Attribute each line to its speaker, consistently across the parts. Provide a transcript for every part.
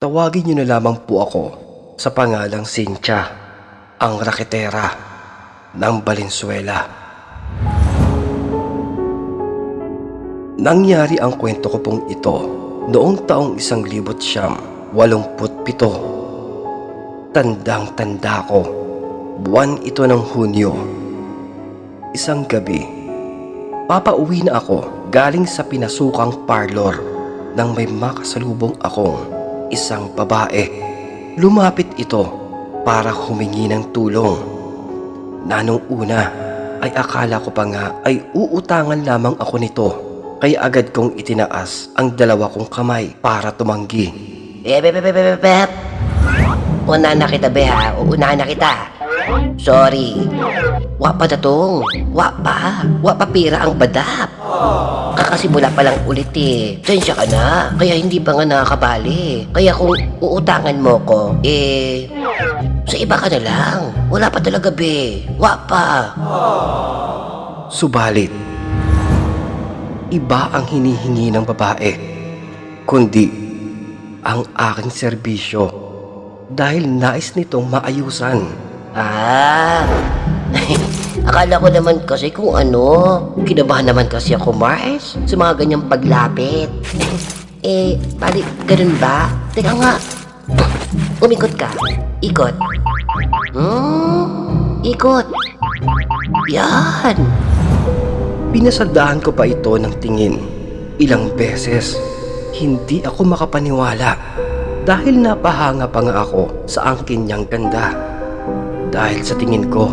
Speaker 1: Tawagin niyo na lamang po ako sa pangalang Cynthia, ang raketera ng Valenzuela. Nangyari ang kwento ko pong ito noong taong isang libot siyam, walumput pito. Tandang tanda ko, buwan ito ng Hunyo. Isang gabi, papauwi na ako galing sa pinasukang parlor nang may makasalubong akong isang babae. Lumapit ito para humingi ng tulong. Na nung una ay akala ko pa nga ay uutangan lamang ako nito. Kaya agad kong itinaas ang dalawa kong kamay para tumanggi.
Speaker 2: Eh, bep, bep, bep, bep. Una na kita, be, ha? Una na kita. Sorry. Wa pa datong. Wa pa. Wa pa pira ang badap. Kakasimula pa lang ulit eh. Sensya ka na. Kaya hindi pa nga nakakabali. Kaya kung uutangan mo ko, eh... Sa iba ka na lang. Wala pa talaga, be. Wa pa.
Speaker 1: Subalit, iba ang hinihingi ng babae, kundi ang aking serbisyo dahil nais nitong maayusan.
Speaker 2: Ah, akala ko naman kasi kung ano. Kinabahan naman kasi ako, Mars, sa mga ganyang paglapit. eh, pali, ganun ba? Teka nga. Umikot ka. Ikot. Hmm, ikot. Yan.
Speaker 1: Pinasadahan ko pa ito ng tingin ilang beses. Hindi ako makapaniwala dahil napahanga pa nga ako sa angkin niyang ganda. Dahil sa tingin ko,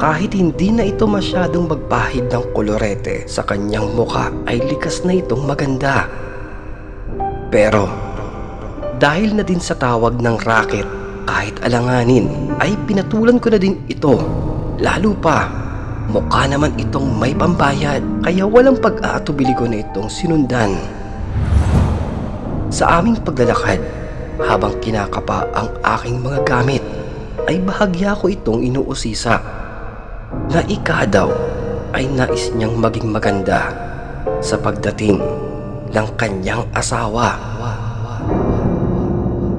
Speaker 1: kahit hindi na ito masyadong magpahid ng kolorete sa kanyang muka ay likas na itong maganda. Pero dahil na din sa tawag ng racket kahit alanganin ay pinatulan ko na din ito. Lalo pa, mukha naman itong may pambayad kaya walang pag-aatubili ko na itong sinundan. Sa aming paglalakad, habang kinakapa ang aking mga gamit, ay bahagya ko itong inuusisa na ika daw ay nais niyang maging maganda sa pagdating ng kanyang asawa.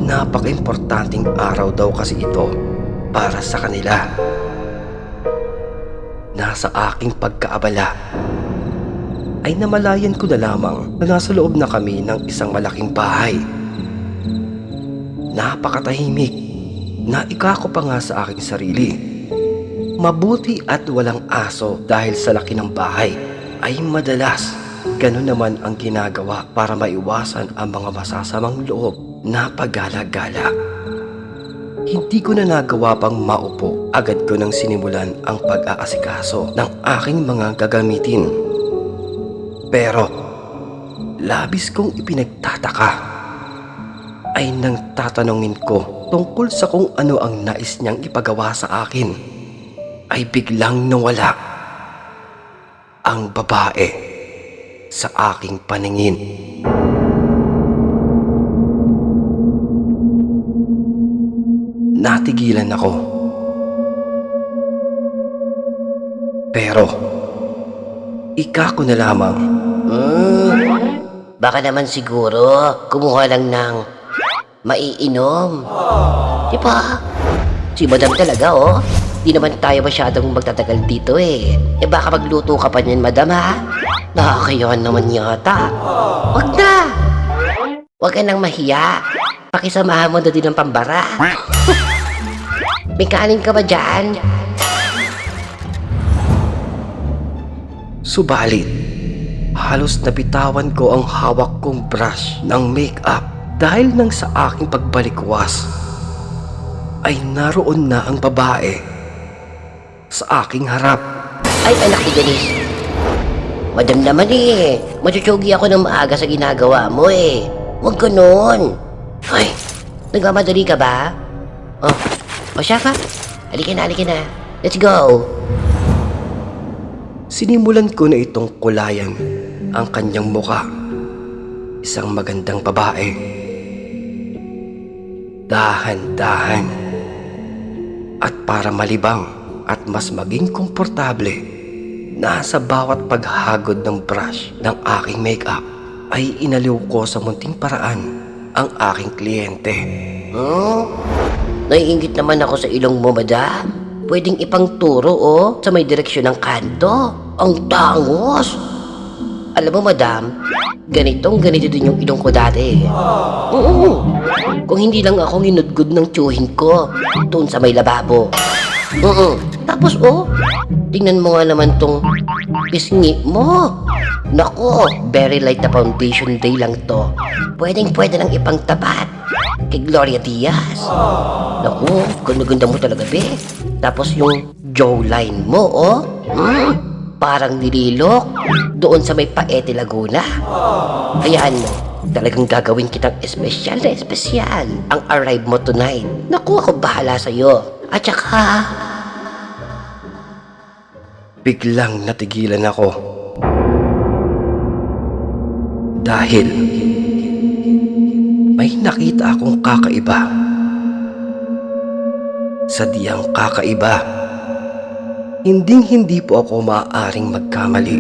Speaker 1: Napaka-importanting araw daw kasi ito para sa kanila. Nasa aking pagkaabala ay namalayan ko na lamang na nasa loob na kami ng isang malaking bahay. Napakatahimik na ikako pa nga sa aking sarili. Mabuti at walang aso dahil sa laki ng bahay ay madalas ganun naman ang ginagawa para maiwasan ang mga masasamang loob na paggala-gala. Hindi ko na nagawa pang maupo. Agad ko nang sinimulan ang pag-aasikaso ng aking mga gagamitin. Pero, labis kong ipinagtataka ay nang tatanungin ko tungkol sa kung ano ang nais niyang ipagawa sa akin ay biglang nawala ang babae sa aking paningin. Natigilan ako. Pero, ika ko na lamang.
Speaker 2: Hmm, baka naman siguro kumuha lang ng maiinom. Di ba? Si madam talaga, oh. Di naman tayo masyadong magtatagal dito eh. Eh baka magluto ka pa niyan, madam ha? Nakakayawan naman yata. Wag na! Wag ka nang mahiya. Pakisamahan mo na din ng pambara. May kanin ka ba dyan?
Speaker 1: Subalit, halos nabitawan ko ang hawak kong brush ng makeup dahil nang sa aking pagbalikwas ay naroon na ang babae sa aking harap.
Speaker 2: Ay, anak ni Denise. Madam naman eh. Machuchugi ako ng maaga sa ginagawa mo eh. Huwag ganon. Ay, nagmamadali ka ba? Oh, o siya ka? Halika na, halika na. Let's go.
Speaker 1: Sinimulan ko na itong kulayan ang kanyang muka. Isang magandang babae. Dahan-dahan. At para malibang at mas maging komportable, nasa bawat paghagod ng brush ng aking makeup ay inaliw ko sa munting paraan ang aking kliyente.
Speaker 2: Hmm? Naiingit naman ako sa ilong mo, madam. Pwedeng ipangturo, oh, sa may direksyon ng kanto. Ang tangos! Alam mo, madam, ganitong ganito din yung ilong ko dati. Oo. Kung hindi lang ako ginudgod ng tsuhin ko doon sa may lababo. Oo. Tapos, oh, tingnan mo nga naman tong pisngi mo. Nako, very light na foundation day lang to. Pwedeng pwede lang ipangtapat kay Gloria Diaz. Naku, ganda-ganda mo talaga, be. Tapos yung jawline mo, oh. Hmm, parang nililok doon sa may Paete Laguna. Hayaan mo, talagang gagawin kitang espesyal na espesyal ang arrive mo tonight. Naku, ako bahala sa'yo. At saka,
Speaker 1: Biglang natigilan ako. Dahil may nakita akong kakaiba. Sadyang kakaiba. Hinding hindi po ako maaaring magkamali.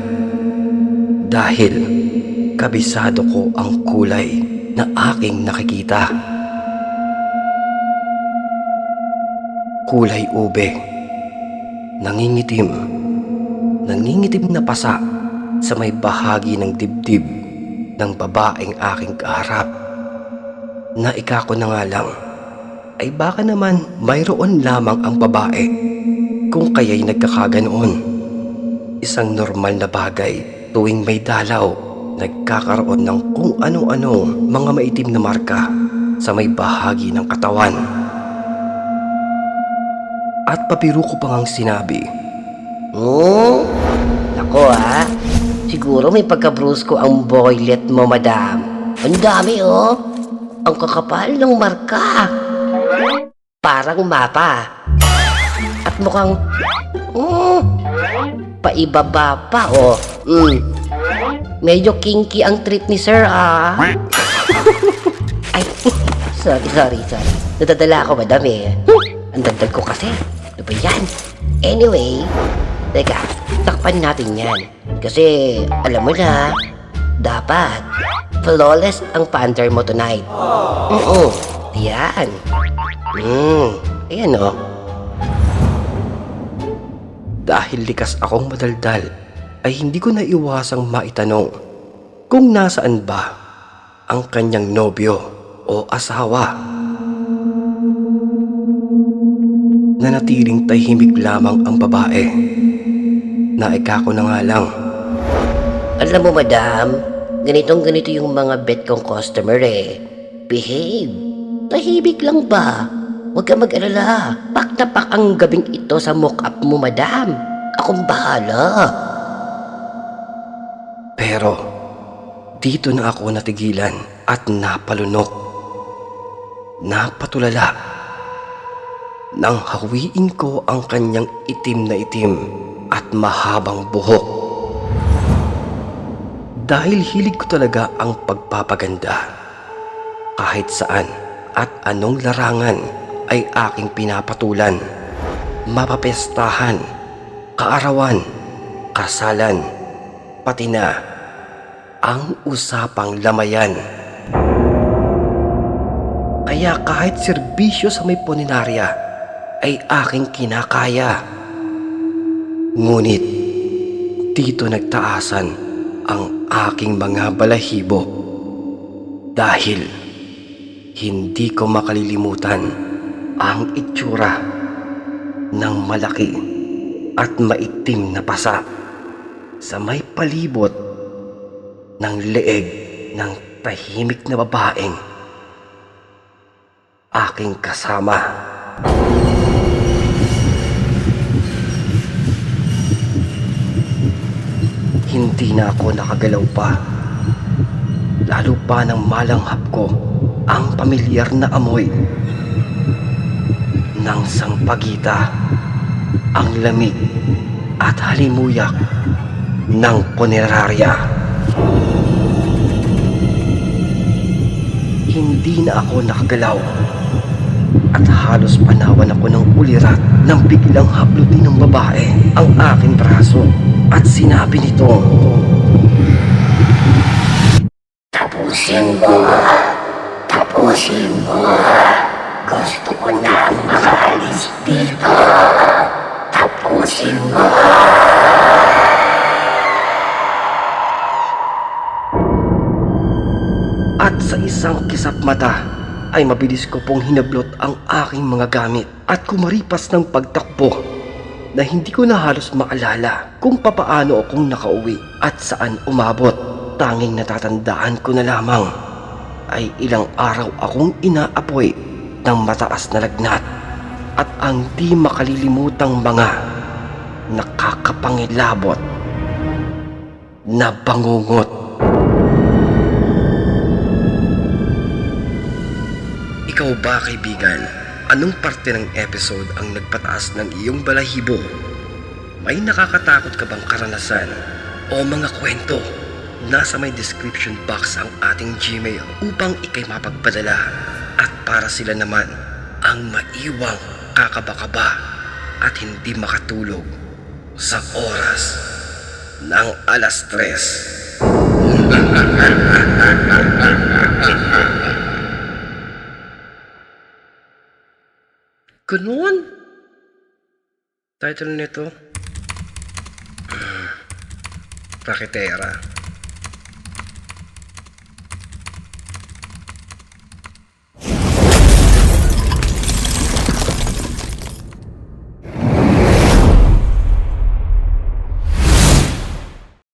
Speaker 1: Dahil kabisado ko ang kulay na aking nakikita. Kulay ube. Nangingitim nangingitim na pasa sa may bahagi ng dibdib ng babaeng aking kaharap. Naika ko na nga lang, ay baka naman mayroon lamang ang babae kung kaya'y nagkakaganoon. Isang normal na bagay tuwing may dalaw, nagkakaroon ng kung ano-ano mga maitim na marka sa may bahagi ng katawan. At papiru ko pa ngang sinabi,
Speaker 2: Hmm? Siguro may pagkabrusko ang boylet mo, madam. Ang dami oh. Ang kakapal ng marka. Parang mapa. At mukhang, hmm, paibaba pa oh. Hmm. Medyo kinky ang trip ni sir ah. Ay, sorry, sorry, sorry. Nadadala ako, madam eh. Ang dagdag ko kasi. Ano ba yan? Anyway, teka, takpan natin yan. Kasi, alam mo na, dapat, flawless ang pander mo tonight. Oo, yan. Hmm, ayan oh.
Speaker 1: Dahil likas akong madaldal, ay hindi ko na iwasang maitanong kung nasaan ba ang kanyang nobyo o asawa. Nanatiling tahimik lamang ang babae. Naika ko na nga lang.
Speaker 2: Alam mo, madam, ganitong ganito yung mga bet kong customer eh. Behave. Tahimik lang ba? Huwag ka mag-alala. Pak na pak ang gabing ito sa mock-up mo, madam. Akong bahala.
Speaker 1: Pero dito na ako natigilan at napalunok. Napatulala. Nang hawiin ko ang kanyang itim na itim at mahabang buhok. Dahil hilig ko talaga ang pagpapaganda. Kahit saan at anong larangan ay aking pinapatulan. Mapapestahan, kaarawan, kasalan, pati na ang usapang lamayan. Kaya kahit serbisyo sa may puninarya ay aking kinakaya. Ngunit dito nagtaasan ang aking mga balahibo dahil hindi ko makalilimutan ang itsura ng malaki at maitim na pasa sa may palibot ng leeg ng tahimik na babaeng aking kasama. Hindi na ako nakagalaw pa. Lalo pa nang malanghap ko ang pamilyar na amoy ng sangpagita, ang lamig at halimuyak ng punerarya. Hindi na ako nakagalaw at halos panawan ako ng ulirat nang biglang haplutin ng babae ang aking braso at sinabi nito,
Speaker 2: Tapusin mo.
Speaker 3: Tapusin mo. Gusto ko na makaalis dito. Tapusin mo.
Speaker 1: At sa isang kisap mata ay mabilis ko pong hinablot ang aking mga gamit at kumaripas ng pagtakbo na hindi ko na halos maalala kung papaano akong nakauwi at saan umabot. Tanging natatandaan ko na lamang ay ilang araw akong inaapoy ng mataas na lagnat at ang di makalilimutang mga nakakapangilabot na bangungot. Ikaw ba kaibigan? Anong parte ng episode ang nagpataas ng iyong balahibo? May nakakatakot ka bang karanasan o mga kwento? Nasa may description box ang ating Gmail upang ikay mapagpadala at para sila naman ang maiwang kakabakaba at hindi makatulog sa oras ng alas tres. Ganun? Title nito? Raketera.